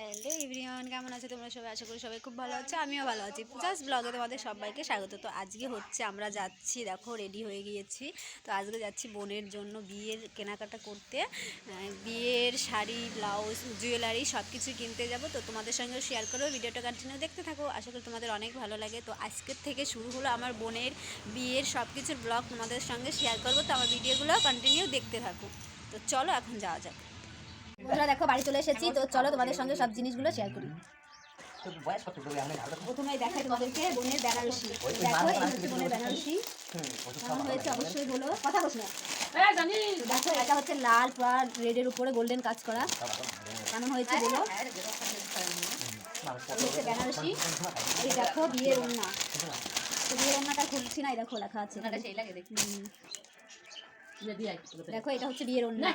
Hello everyone, কেমন আছে তোমরা সবাই? আশা করি সবাই খুব ভালো আছে, আমিও ভালো আছি। জাস্ট ব্লগে তোমাদের সবাইকে স্বাগত। তো আজকে হচ্ছে আমরা যাচ্ছি, দেখো রেডি হয়ে গিয়েছি। তো আজকে যাচ্ছি বোনের জন্য বিয়ের কেনাকাটা করতে। বিয়ের শাড়ি, ব্লাউজ, জুয়েলারি সব কিছু কিনতে যাব। তো তোমাদের সঙ্গে শেয়ার করো ভিডিওটা কন্টিনিউ দেখতে থাকো। আশা করি তোমাদের অনেক ভালো লাগে। তো আজকের থেকে শুরু হলো আমার বোনের বিয়ের সব কিছুর ব্লগ তোমাদের সঙ্গে শেয়ার করব। তো আমার ভিডিওগুলো কন্টিনিউ দেখতে থাকো। তো চলো এখন যাওয়া যাক। বন্ধুরা দেখো বাড়ি চলে এসেছি। তো চলো তোমাদের সঙ্গে সব জিনিসগুলো শেয়ার করি। প্রথমে দেখাই তোমাদেরকে বোনের বেনারসি। দেখো এই হচ্ছে বোনের বেনারসি। কেমন হয়েছে অবশ্যই বলো। কথা বস না। দেখো এটা হচ্ছে লাল রেডের উপরে গোল্ডেন কাজ করা। কেমন হয়েছে বলো? হচ্ছে বেনারসি। এই দেখো বিয়ের ওড়না। তো বিয়ের ওড়নাটা খুলছি না এই দেখো লেখা আছে। দেখো। এটা হচ্ছে বিয়ের ওড়না।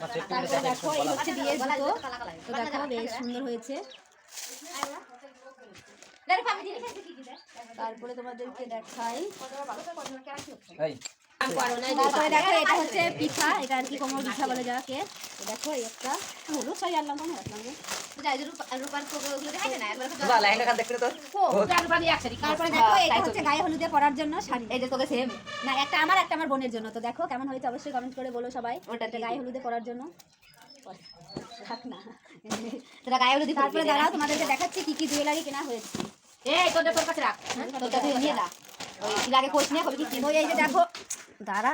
তারপরে দেখো এই হচ্ছে বিয়ের জুতো। তো দেখো বেশ সুন্দর হয়েছে। তারপরে তোমাদেরকে দেখাই। এই। তারপরে দেখো এটা হচ্ছে পিঠা এটা আর কি কোমর পিঠা বলে যাকে। দেখো একটা। হলুদ শাড়ি আনলাম কেন রাখলাম গো? তোরা লেহেঙ্গা খান দেখতে তোর তারপরে দেখো এটা হচ্ছে গায়ে হলুদে পরার জন্য শাড়ি। না একটা আমার একটা আমার বোনের জন্য। তো দেখো কেমন হয়েছে অবশ্যই কমেন্ট করে বলো সবাই। ওটাতে গায়ে হলুদে পরার জন্য। না। তারপরে দাঁড়াও তোমাদেরকে দেখাচ্ছি কি কি জুয়েলারি কেনা হয়েছে। ওই এই যে দেখো দাঁড়া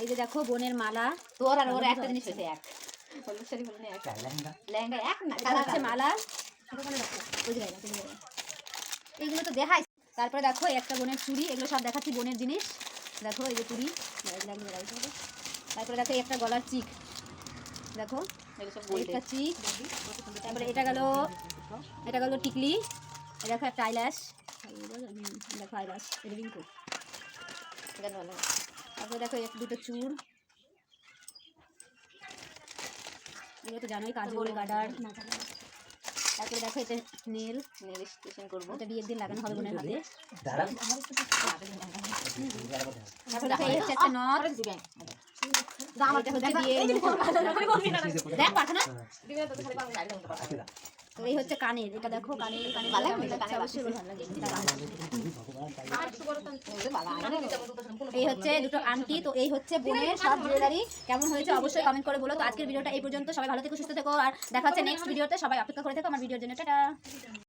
এই যে দেখো বোনের মালা তোর আর ওর একটা জিনিস হয়েছে এক। লেহেঙ্গা। লেহেঙ্গা এক না মালা। রাখো, এইগুলো তো দেখাই। তারপরে দেখো একটা বোনের চুড়ি এগুলো সব দেখাচ্ছি বোনের জিনিস। দেখো এই যে চুড়ি। তারপরে দেখো একটা গলার চিক। দেখো একটা চিক। তারপরে এটা গেল এটা গেল টিকলি। এটা দেখো একটা আইল্যাশ দেখো আইল্যাশ এটা রিঙ্কু তারপরে দেখো একটা দুটো চুর এগুলো তো জানোই কাজল গাডার তারপরে দেখো এটা নেল এটা বিয়ের দিন লাগানো হবে বোনের হাতে তারপরে দেখো এই হচ্ছে একটা নথ বিয়ে দেখ পারছ না তো এই হচ্ছে কানের এটা দেখো কানের কানের ভালো লাগে, কানের অবশ্যই ভালো লাগে। এই হচ্ছে দুটো আন্টি তো এই হচ্ছে বোনের সব জুয়েলারি কেমন হয়েছে অবশ্যই কমেন্ট করে বলো। তো আজকের ভিডিওটা এই পর্যন্ত। সবাই ভালো থেকো সুস্থ থেকো। আর দেখা হচ্ছে নেক্সট ভিডিওতে সবাই অপেক্ষা করে থেকো। আমার ভিডিওর জন্য টাটা।